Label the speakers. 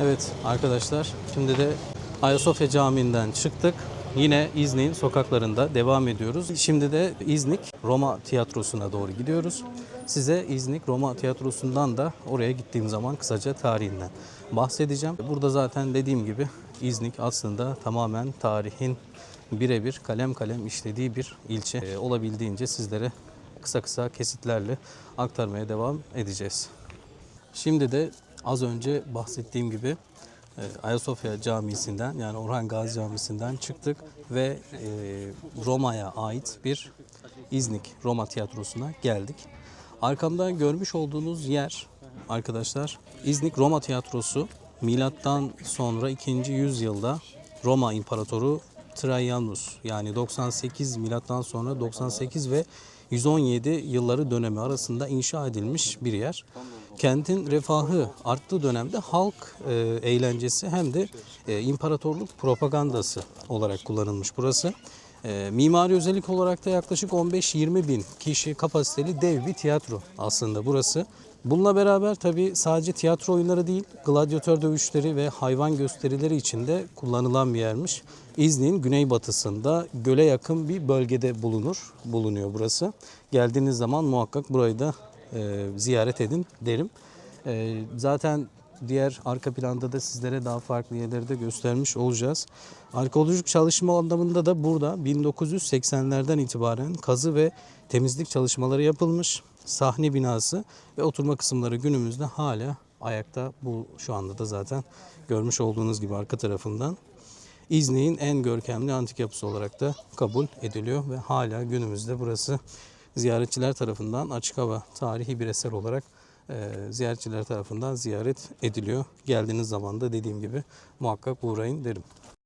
Speaker 1: Evet arkadaşlar şimdi de Ayasofya Camii'nden çıktık. Yine İznik'in sokaklarında devam ediyoruz. Şimdi de İznik Roma Tiyatrosu'na doğru gidiyoruz. Size İznik Roma Tiyatrosu'ndan da oraya gittiğim zaman kısaca tarihinden bahsedeceğim. Burada zaten dediğim gibi İznik aslında tamamen tarihin birebir kalem kalem işlediği bir ilçe. Ee, olabildiğince sizlere kısa kısa kesitlerle aktarmaya devam edeceğiz. Şimdi de az önce bahsettiğim gibi e, Ayasofya Camisi'nden yani Orhan Gazi Camisi'nden çıktık ve e, Roma'ya ait bir İznik Roma Tiyatrosu'na geldik. Arkamda görmüş olduğunuz yer arkadaşlar İznik Roma Tiyatrosu milattan sonra 2. yüzyılda Roma İmparatoru Trajanus yani 98 milattan sonra 98 ve 117 yılları dönemi arasında inşa edilmiş bir yer. Kentin refahı arttığı dönemde halk e, eğlencesi hem de e, imparatorluk propagandası olarak kullanılmış burası. E, mimari özellik olarak da yaklaşık 15-20 bin kişi kapasiteli dev bir tiyatro aslında burası. Bununla beraber tabi sadece tiyatro oyunları değil, gladyatör dövüşleri ve hayvan gösterileri için de kullanılan bir yermiş. İznik'in güneybatısında göle yakın bir bölgede bulunur, bulunuyor burası. Geldiğiniz zaman muhakkak burayı da e, ziyaret edin derim. E, zaten diğer arka planda da sizlere daha farklı yerleri de göstermiş olacağız. Arkeolojik çalışma anlamında da burada 1980'lerden itibaren kazı ve temizlik çalışmaları yapılmış. Sahne binası ve oturma kısımları günümüzde hala ayakta. Bu şu anda da zaten görmüş olduğunuz gibi arka tarafından. İznik'in en görkemli antik yapısı olarak da kabul ediliyor ve hala günümüzde burası ziyaretçiler tarafından açık hava tarihi bir eser olarak e, ziyaretçiler tarafından ziyaret ediliyor. Geldiğiniz zaman da dediğim gibi muhakkak uğrayın derim.